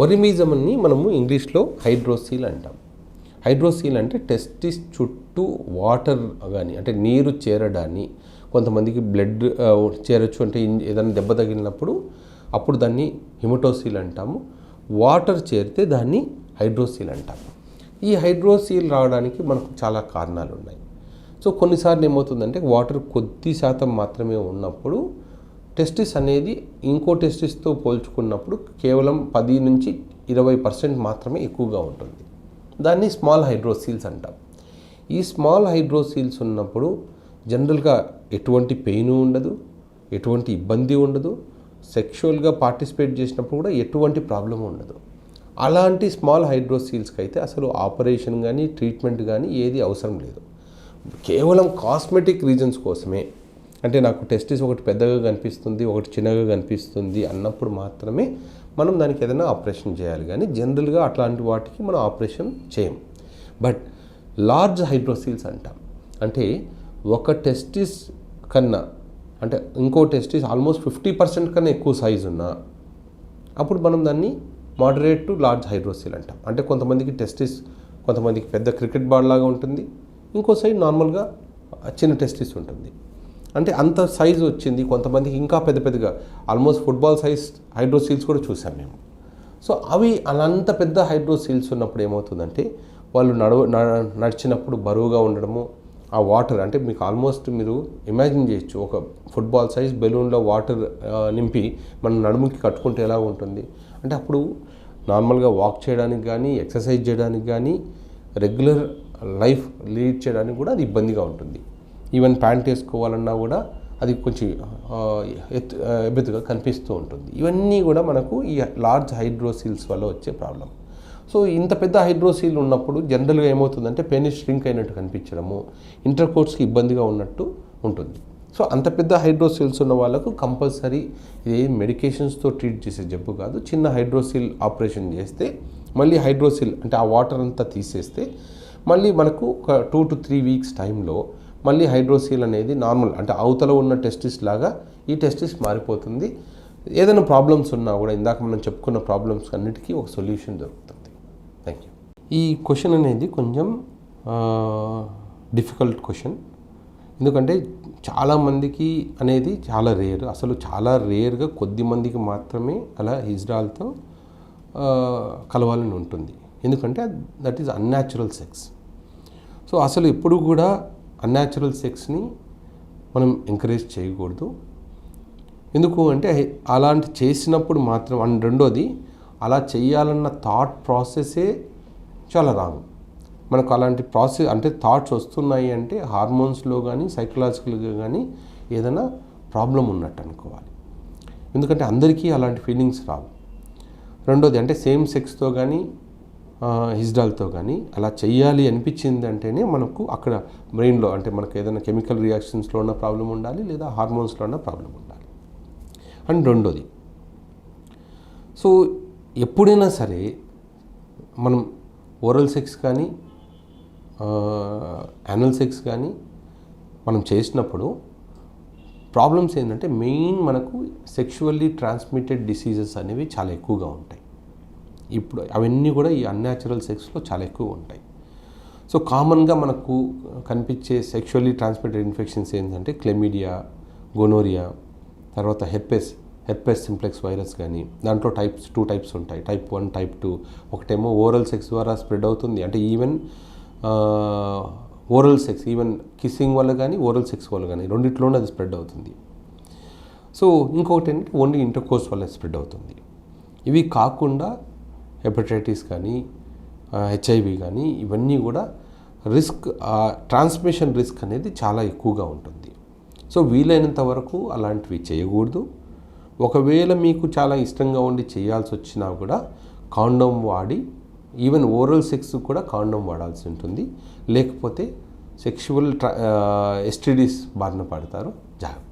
ఒరిమిజంని మనము ఇంగ్లీష్లో హైడ్రోసీల్ అంటాం. హైడ్రోసీల్ అంటే టెస్టిస్ చుట్టూ వాటర్ కానీ అంటే నీరు చేరడాన్ని కొంతమందికి బ్లడ్ చేరొచ్చు అంటే ఏదైనా దెబ్బ తగిలినప్పుడు అప్పుడు దాన్ని హిమటోసీల్ అంటాము. వాటర్ చేరితే దాన్ని హైడ్రోసీల్ అంటాము. ఈ హైడ్రోసీల్ రావడానికి మనకు చాలా కారణాలు ఉన్నాయి సో కొన్నిసార్లు ఏమవుతుందంటే వాటర్ కొద్ది శాతం మాత్రమే ఉన్నప్పుడు టెస్టిస్ అనేది ఇంకో టెస్టిస్తో పోల్చుకున్నప్పుడు కేవలం పది నుంచి ఇరవై పర్సెంట్ మాత్రమే ఎక్కువగా ఉంటుంది. దాన్ని స్మాల్ హైడ్రోసీల్స్ అంటాం. ఈ స్మాల్ హైడ్రోసీల్స్ ఉన్నప్పుడు జనరల్గా ఎటువంటి పెయిన్ ఉండదు ఎటువంటి ఇబ్బంది ఉండదు సెక్షువల్గా పార్టిసిపేట్ చేసినప్పుడు కూడా ఎటువంటి ప్రాబ్లం ఉండదు. అలాంటి స్మాల్ హైడ్రోసీల్స్కి అయితే అసలు ఆపరేషన్ కానీ ట్రీట్మెంట్ కానీ ఏది అవసరం లేదు. కేవలం కాస్మెటిక్ రీజన్స్ కోసమే అంటే నాకు టెస్టిస్ ఒకటి పెద్దగా కనిపిస్తుంది ఒకటి చిన్నగా కనిపిస్తుంది అన్నప్పుడు మాత్రమే మనం దానికి ఏదైనా ఆపరేషన్ చేయాలి. కానీ జనరల్గా అట్లాంటి వాటికి మనం ఆపరేషన్ చేయం. బట్ లార్జ్ హైడ్రోసీల్స్ అంటాం. అంటే ఒక టెస్టిస్ కన్నా అంటే ఇంకో టెస్టిస్ ఆల్మోస్ట్ ఫిఫ్టీ పర్సెంట్ కన్నా ఎక్కువ సైజు ఉన్నా అప్పుడు మనం దాన్ని మోడరేట్ టు లార్జ్ హైడ్రోసీల్ అంటాం. అంటే కొంతమందికి టెస్టిస్ కొంతమందికి పెద్ద క్రికెట్ బాల్ లాగా ఉంటుంది. ఇంకో సైడ్ నార్మల్గా చిన్న టెస్టిస్ ఉంటుంది. అంటే అంత సైజు వచ్చింది. కొంతమందికి ఇంకా పెద్ద పెద్దగా. ఆల్మోస్ట్ ఫుట్బాల్ సైజ్ హైడ్రోసీల్స్ కూడా చూసాం మేము. సో అవి అంత పెద్ద హైడ్రోసీల్స్ ఉన్నప్పుడు ఏమవుతుందంటే వాళ్ళు నడవ న- నడిచినప్పుడు బరువుగా ఉండడము ఆ వాటర్ అంటే మీకు ఆల్మోస్ట్ మీరు ఇమాజిన్ చేయొచ్చు. ఒక ఫుట్బాల్ సైజ్ బెలూన్లో వాటర్ నింపి మనం నడుముకి కట్టుకుంటే ఎలా ఉంటుంది? అంటే అప్పుడు నార్మల్గా వాక్ చేయడానికి కానీ ఎక్సర్సైజ్ చేయడానికి కానీ రెగ్యులర్ లైఫ్ లీడ్ చేయడానికి కూడా అది ఇబ్బందిగా ఉంటుంది. ఈవెన్ ప్యాంట్ వేసుకోవాలన్నా కూడా అది కొంచెం ఎత్తు ఎబ్బెత్తుగా కనిపిస్తూ ఉంటుంది. ఇవన్నీ కూడా మనకు ఈ లార్జ్ హైడ్రోసీల్స్ వల్ల వచ్చే ప్రాబ్లం. సో ఇంత పెద్ద హైడ్రోసీల్ ఉన్నప్పుడు జనరల్గా ఏమవుతుందంటే పెనిస్ ష్రింక్ అయినట్టు కనిపించడము ఇంటర్ కోర్స్కి ఇబ్బందిగా ఉన్నట్టు ఉంటుంది. సో అంత పెద్ద హైడ్రోసీల్స్ ఉన్న వాళ్ళకు కంపల్సరీ ఇది మెడికేషన్స్తో ట్రీట్ చేసే జబ్బు కాదు. చిన్న హైడ్రోసీల్ ఆపరేషన్ చేస్తే మళ్ళీ హైడ్రోసిల్ అంటే ఆ వాటర్ అంతా తీసేస్తే మళ్ళీ మనకు ఒక టూ టు త్రీ వీక్స్ టైంలో మళ్ళీ హైడ్రోసీల్ అనేది నార్మల్ అంటే అవతల ఉన్న టెస్టిస్ లాగా ఈ టెస్టిస్ మారిపోతుంది. ఏదైనా ప్రాబ్లమ్స్ ఉన్నా కూడా ఇందాక మనం చెప్పుకున్న ప్రాబ్లమ్స్ అన్నిటికీ ఒక సొల్యూషన్ దొరుకుతుంది. థ్యాంక్ యూ ఈ క్వశ్చన్ అనేది కొంచెం డిఫికల్ట్ క్వశ్చన్ ఎందుకంటే చాలామందికి అనేది చాలా రేర్ అసలు చాలా రేర్గా కొద్ది మందికి మాత్రమే అలా హిజ్రాల్తో కలవాలని ఉంటుంది. ఎందుకంటే that is unnatural sex so అసలు ఎప్పుడు కూడా అన్యాచురల్ సెక్స్ని మనం ఎంకరేజ్ చేయకూడదు. ఎందుకు అంటే అలాంటి చేసినప్పుడు మాత్రం అండ్ రెండోది అలా చేయాలన్న థాట్ ప్రాసెసే చాలా రాంగ్. మనకు అలాంటి ప్రాసెస్ అంటే థాట్స్ వస్తున్నాయి అంటే హార్మోన్స్లో కానీ సైకలాజికల్గా కానీ ఏదైనా ప్రాబ్లం ఉన్నట్టు అనుకోవాలి. ఎందుకంటే అందరికీ అలాంటి ఫీలింగ్స్ రావు. రెండోది అంటే సేమ్ సెక్స్తో కానీ హిజ్డాల్తో కానీ అలా చేయాలి అనిపించింది అంటేనే మనకు అక్కడ బ్రెయిన్లో అంటే మనకు ఏదైనా కెమికల్ రియాక్షన్స్లో ఉన్న ప్రాబ్లం ఉండాలి లేదా హార్మోన్స్లో ఉన్న ప్రాబ్లం ఉండాలి. అండ్ రెండోది సో ఎప్పుడైనా సరే మనం ఓరల్ సెక్స్ కానీ యానల్ సెక్స్ కానీ మనం చేసినప్పుడు ప్రాబ్లమ్స్ ఏంటంటే మెయిన్ మనకు సెక్షువల్లీ ట్రాన్స్మిటెడ్ డిసీజెస్ అనేవి చాలా ఎక్కువగా ఉంటాయి. ఇప్పుడు అవన్నీ కూడా ఈ అన్యాచురల్ సెక్స్లో చాలా ఎక్కువ ఉంటాయి. సో కామన్గా మనకు కనిపించే సెక్షువల్లీ ట్రాన్స్మిటెడ్ ఇన్ఫెక్షన్స్ ఏంటంటే క్లెమిడియా గోనోరియా తర్వాత హెర్పెస్ హెర్పెస్ సింప్లెక్స్ వైరస్ కానీ దాంట్లో టైప్స్ టూ టైప్స్ ఉంటాయి. టైప్ వన్ టైప్ టూ ఒకటేమో ఓరల్ సెక్స్ ద్వారా స్ప్రెడ్ అవుతుంది. అంటే even oral sex even kissing వల్ల కానీ ఓరల్ సెక్స్ వల్ల కానీ రెండిట్లోనే అది స్ప్రెడ్ అవుతుంది. సో ఇంకొకటి ఏంటంటే ఓన్లీ ఇంటర్ కోర్స్ వల్ల స్ప్రెడ్ అవుతుంది. ఇవి కాకుండా హెపటైటిస్ కానీ హెచ్ఐవి కానీ ఇవన్నీ కూడా రిస్క్ ట్రాన్స్మిషన్ రిస్క్ అనేది చాలా ఎక్కువగా ఉంటుంది. సో వీలైనంత వరకు అలాంటివి చేయకూడదు. ఒకవేళ మీకు చాలా ఇష్టంగా ఉండి చేయాల్సి వచ్చినా కూడా కాండోమ్ వాడి ఈవెన్ ఓరల్ సెక్స్ కూడా కాండోమ్ వాడాల్సి ఉంటుంది. లేకపోతే సెక్షువల్ ట్రా ఎస్టీడీస్ బారిన పడతారు. జాగ్రత్త.